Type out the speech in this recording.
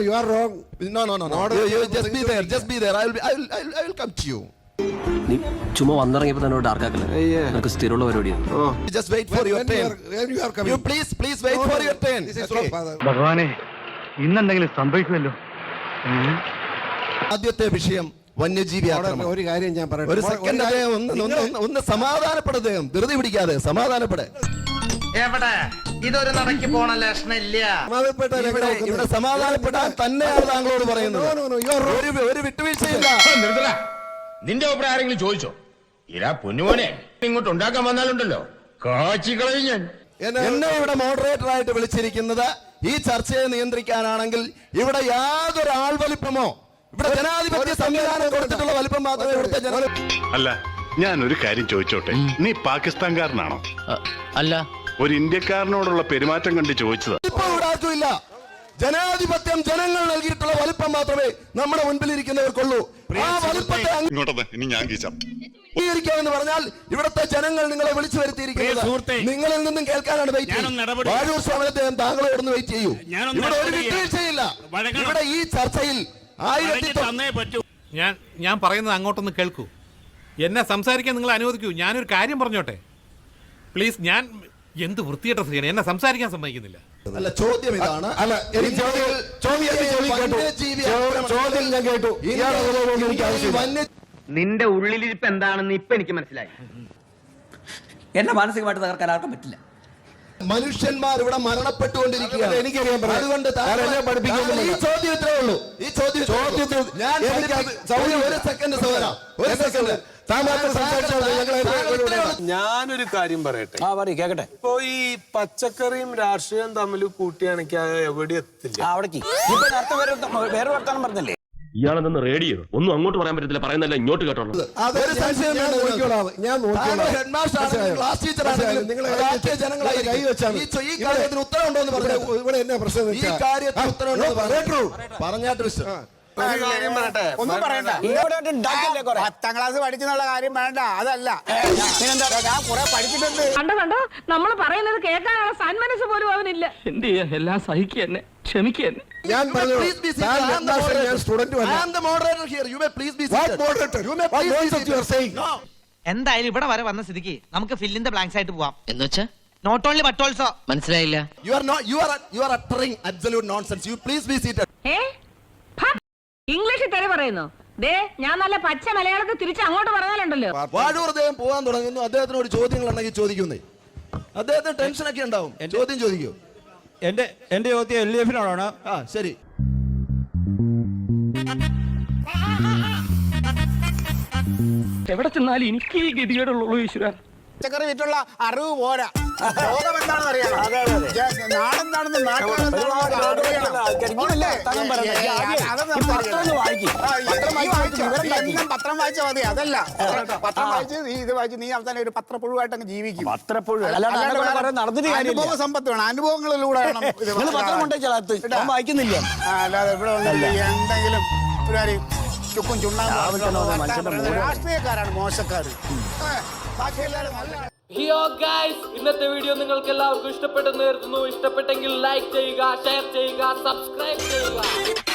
You are wrong. No, no, no, no. You, you just be there. Just be there. I will, be, I will, I will, I will come to you. നീ ചുമ്മാ വന്നിറങ്ങിയപ്പോ തന്നെ ഡാർക്കാക്കല്ലേ നിനക്ക് സ്ഥിരമുള്ള പരിപാടിയാണ് You Just wait for When, your when you turn. are, when you are coming. You please, please wait No, for no, your turn. This is Okay. wrong, father. ഭഗവാനെ ഇന്നെന്തെങ്കിലും സംഭവിക്കുമല്ലോ ആദ്യത്തെ വിഷയം വന്യജീവി ഒരു കാര്യം ഞാൻ പറയട്ടെ ഒരു സെക്കൻഡ് ഒന്ന് ഒന്ന് സമാധാനപ്പെടുദ്ദേഹം ധൃതി പിടിക്കാതെ സമാധാനപ്പെടെ എവിടെ ഇതൊരു നടക്കി പോണ ലക്ഷണില്ല. സമാധാനപ്പെട്ട ഇവിടെ ഇവിടെ സമാധാനപ്പെടാൻ തന്നെയാണ് താങ്കളോട് പറയുന്നത്. ഒരു ഒരു വിട്ടുവീഴ്ചയില്ല. നിർത്തല. നിന്റെ അഭിപ്രായം ആരെങ്കിലും ചോദിച്ചോ? ഇരാ പൊന്നുമോനെ ഇങ്ങോട്ട് ഉണ്ടാക്കാൻ വന്നാലുണ്ടല്ലോ. കാച്ചി കളയും ഞാൻ. എന്നെ- എന്നെ ഇവിടെ മോഡറേറ്റർ ആയിട്ട് വിളിച്ചിരിക്കുന്നത് ഈ ചർച്ചയെ നിയന്ത്രിക്കാനാണെങ്കിൽ ഇവിടെ യാതൊരു ആൾവലിപ്പമോ? ഇവിടെ ജനാധിപത്യ സംവിധാനം കൊടുത്തിട്ടുള്ള വലിപ്പം മാത്രമേ ഇവിടുത്തെ ജന അല്ല ഞാൻ ഒരു കാര്യം ചോദിച്ചോട്ടെ? നീ പാകിസ്ഥാൻകാരനാണോ? അല്ല. ഒരു ഇന്ത്യക്കാരനോടുള്ള പെരുമാറ്റം കണ്ട് ചോദിച്ചത്. ഇല്ല ജനാധിപത്യം ജനങ്ങൾ നൽകിയിട്ടുള്ള വലുപ്പം മാത്രമേ നമ്മുടെ മുൻപിൽ ഇരിക്കുന്നവർക്കുള്ളൂ. ആ വലുപ്പത്തെ ഇനി ഞാൻ കീച്ചാം എന്ന് പറഞ്ഞാൽ ഇവിടുത്തെ ജനങ്ങൾ നിങ്ങളെ വിളിച്ചു വരുത്തിയിരിക്കുന്നത് നിങ്ങളിൽ നിന്നും കേൾക്കാനാണ് വെയിറ്റ് വാഴൂർ താങ്കളെ താങ്കളോടൊന്ന് വെയിറ്റ് ചെയ്യൂ. ഇവിടെ ഒരു വിട്ടുവീഴ്ചയില്ല. ഇവിടെ ഈ ചർച്ചയിൽ ആയിരത്തി ഞാൻ ഞാൻ പറയുന്നത് അങ്ങോട്ടൊന്ന് കേൾക്കൂ. എന്നെ സംസാരിക്കാൻ നിങ്ങൾ അനുവദിക്കൂ. ഞാനൊരു കാര്യം പറഞ്ഞോട്ടെ? പ്ലീസ് ഞാൻ എന്ത് വൃത്തികെട്ട സ്ത്രീയാണ്? എന്നെ സംസാരിക്കാൻ സമ്മതിക്കുന്നില്ല. അല്ല ചോദ്യം ഇതാണ്. അല്ല എനിക്ക് ചോദ്യം ചോദ്യം കേട്ടു. ചോദ്യം ഞാൻ കേട്ടു. എനിക്ക് ആവശ്യമില്ല. നിന്റെ ഉള്ളിലിരിപ്പ് എന്താണെന്ന് ഇപ്പൊ എനിക്ക് മനസ്സിലായി. എന്നെ മാനസികമായിട്ട് തകർക്കാൻ ആർക്കും പറ്റില്ല. മനുഷ്യന്മാർ ഇവിടെ മരണപ്പെട്ടുകൊണ്ടിരിക്കുകയാണ്. എനിക്കറിയാൻ. അതുകൊണ്ട് ഈ. ചോദ്യം ഇത്രേ ഉള്ളൂ. ഈ ചോദ്യം ചോദ്യത്തിൽ ഞാൻ ഒരു സെക്കൻഡ് സഹോദര ഒരു സെക്കൻഡ്. ഞാനൊരു കാര്യം പറയട്ടെ? ആ പറയും കേക്കട്ടെ. ഇപ്പൊ ഈ പച്ചക്കറിയും രാഷ്ട്രീയവും തമ്മിൽ കൂട്ടിയാണെങ്കിൽ എവിടെ എത്തില്ല? അവിടേക്ക്. ഇപ്പൊ നേരത്തെ വേറെ വേറെ വർത്താനം പറഞ്ഞല്ലേ? ഇയാളെന്ന് റേഡിയോ ഒന്നും അങ്ങോട്ട് പറയാൻ പറ്റത്തില്ല. പറയുന്നല്ല ഇങ്ങോട്ട് കേട്ടോളൂ. രാഷ്ട്രീയ പറഞ്ഞാട്ട് ഒന്നും പറയണ്ട. പത്താം ക്ലാസ് പഠിച്ചെന്നുള്ള കാര്യം വേണ്ട. അതല്ല. കണ്ടോ കണ്ടോ? നമ്മൾ പറയുന്നത് കേൾക്കാനുള്ള സന്മനസ് പോലും എന്ത് ചെയ്യാൻ എല്ലാം സഹിക്ക എന്നെ. ക്ഷമിക്കുന്നു ഞാൻ പറഞ്ഞു സ്റ്റുഡന്റ് എന്തായാലും ഇവിടെ വരെ വന്ന സ്ഥിതിക്ക് നമുക്ക് ഫില്ലിന്റെ ബ്ലാങ്ക്സ് ആയിട്ട് പോവാം. എന്ന് വെച്ചാ നോട്ട് ഓൺലി ബട്ട് മനസ്സിലായില്ല. You are no you are you are uttering absolute nonsense you please be seated ഏ? ഇംഗ്ലീഷിൽ തന്നെ പറയുന്നു. ദേ ഞാൻ നല്ല പച്ച മലയാളത്തിൽ തിരിച്ച് അങ്ങോട്ട് പറഞ്ഞാലുണ്ടല്ലോ. വാഴൂർ അദ്ദേഹം പോകാൻ തുടങ്ങുന്നു. അദ്ദേഹത്തിനോട് ചോദ്യങ്ങൾ ഉണ്ടെങ്കിൽ ചോദിക്കുന്നേ. അദ്ദേഹത്തിന് ടെൻഷൻ ഒക്കെ ഉണ്ടാവും. ചോദ്യം ചോദിക്കൂ. എന്റെ എന്റെ ചോദ്യം എൽ ഡി എഫിനോടാണ് ആ ശരി. എവിടെ ചെന്നാലും എനിക്ക് ഈ ഗതികേടുള്ളൂ ഈശ്വര. പച്ചക്കറി വിറ്റുള്ള അറിവ് പോരാ. ലോകം എന്താണെന്ന് അറിയാം നാടെന്താണെന്ന് പത്രം മതി. അതല്ല. പത്രം വായിച്ച് നീ ഇത് വായിച്ച് നീ അവസാനം ഒരു പത്രപ്പുഴുവായിട്ട് അങ്ങ് ജീവിക്കും പത്രപ്പുഴു അനുഭവ സമ്പത്ത് വേണം. അനുഭവങ്ങളിലൂടെ വേണം ഇത് കേട്ടോ? വായിക്കുന്നില്ല. അല്ലാതെ ഇവിടെ എന്തെങ്കിലും ഒരു കാര്യം ചുക്കും ചുണ്ണാമ്പ് രാഷ്ട്രീയക്കാരാണ് മോശക്കാർ ബാക്കി എല്ലാവരും നല്ല ഹിയോ ഗൈസ് ഇന്നത്തെ വീഡിയോ നിങ്ങൾക്ക് എല്ലാവർക്കും ഇഷ്ടപ്പെട്ടെന്ന് കരുതുന്നു. ഇഷ്ടപ്പെട്ടെങ്കിൽ ലൈക്ക് ചെയ്യുക ഷെയർ ചെയ്യുക സബ്സ്ക്രൈബ് ചെയ്യുക.